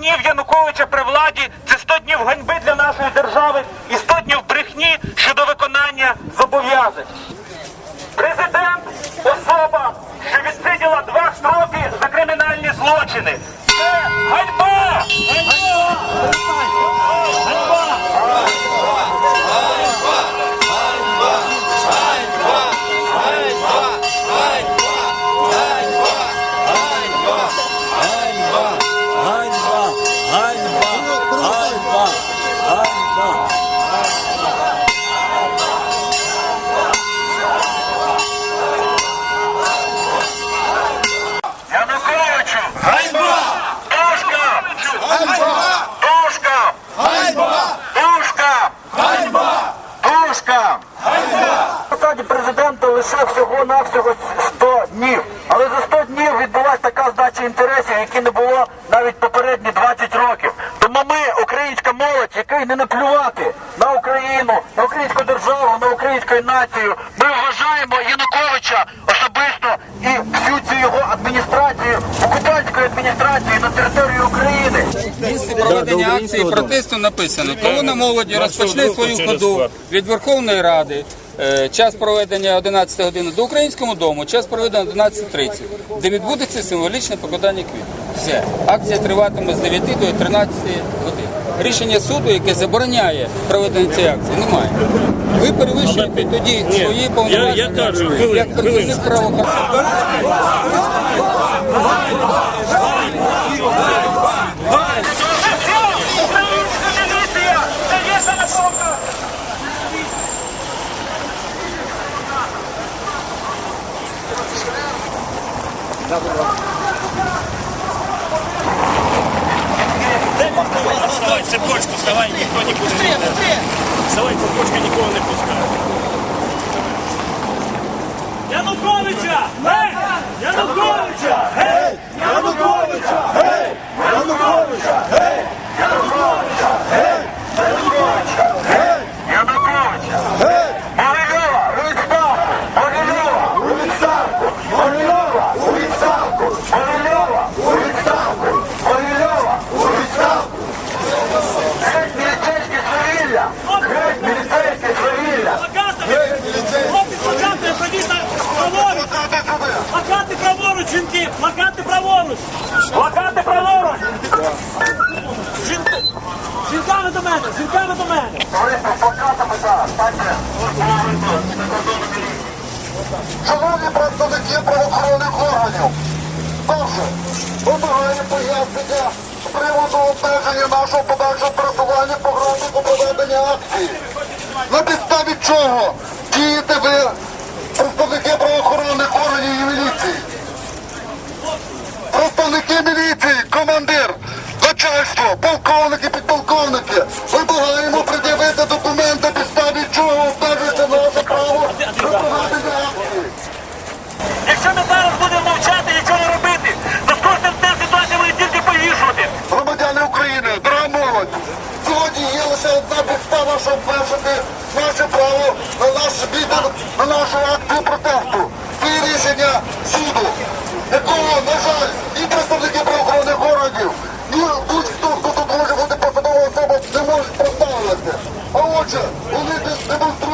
днів Януковича при владі це 100 днів ганьби для нашої держави і 100 днів брехні щодо виконання зобов'язань. Президент особа, що відсиділа два строки за кримінальні злочини. Ганьба! посаді президента лише всього-навсього 100 днів. Але за 100 днів відбулася така здача інтересів, які не було навіть попередні 20 років. Тому ми, українська молодь, який не наплювати на Україну, на українську державу, на українську націю, ми вважаємо Януковича особисто проведення акції протесту написано, колона молоді розпочне свою ходу від Верховної Ради. е, Час проведення 11 години до українському дому, час проведення 11.30, де відбудеться символічне покладання квітів. Все. Акція триватиме з 9 до 13 годин. Рішення суду, яке забороняє проведення цієї акції, немає. Ви перевищуєте тоді свої повноваження я кажу, хвилинку, як представник правоохоронних. Українська міліція! Це є самопомка! Вставай, цепочку, вставай, никто не пускает. Вставай, цепочку, никого не пускает. Януковича! Гей! Януковича! Гей! Януковича! Гей! Януковича! Гей! Жінки! Плакати праворуч! Плакати праворуч! Жінками до мене! Жінками до мене! Шановні представники правоохоронних органів, перше, вимагає пояснення з приводу обмеження нашого подальшого пересування по графіку проведення акції. На підставі чого дієте ви, представники правоохоронних органів і міліції? Представники міліції, командир, полковники, підполковники. Вимагаємо пред'явити документи, підставі чого обмежується наше право на проведення акції. Якщо ми зараз будемо мовчати, нічого не робити, то з кожним днем ситуація буде тільки погіршувати. Громадяни України, дорога молодь, сьогодні є лише одна підстава, щоб обмежити наше право на наш мітинг, на нашу акцію протесту. Це рішення суду, якого, на жаль, і представники あ!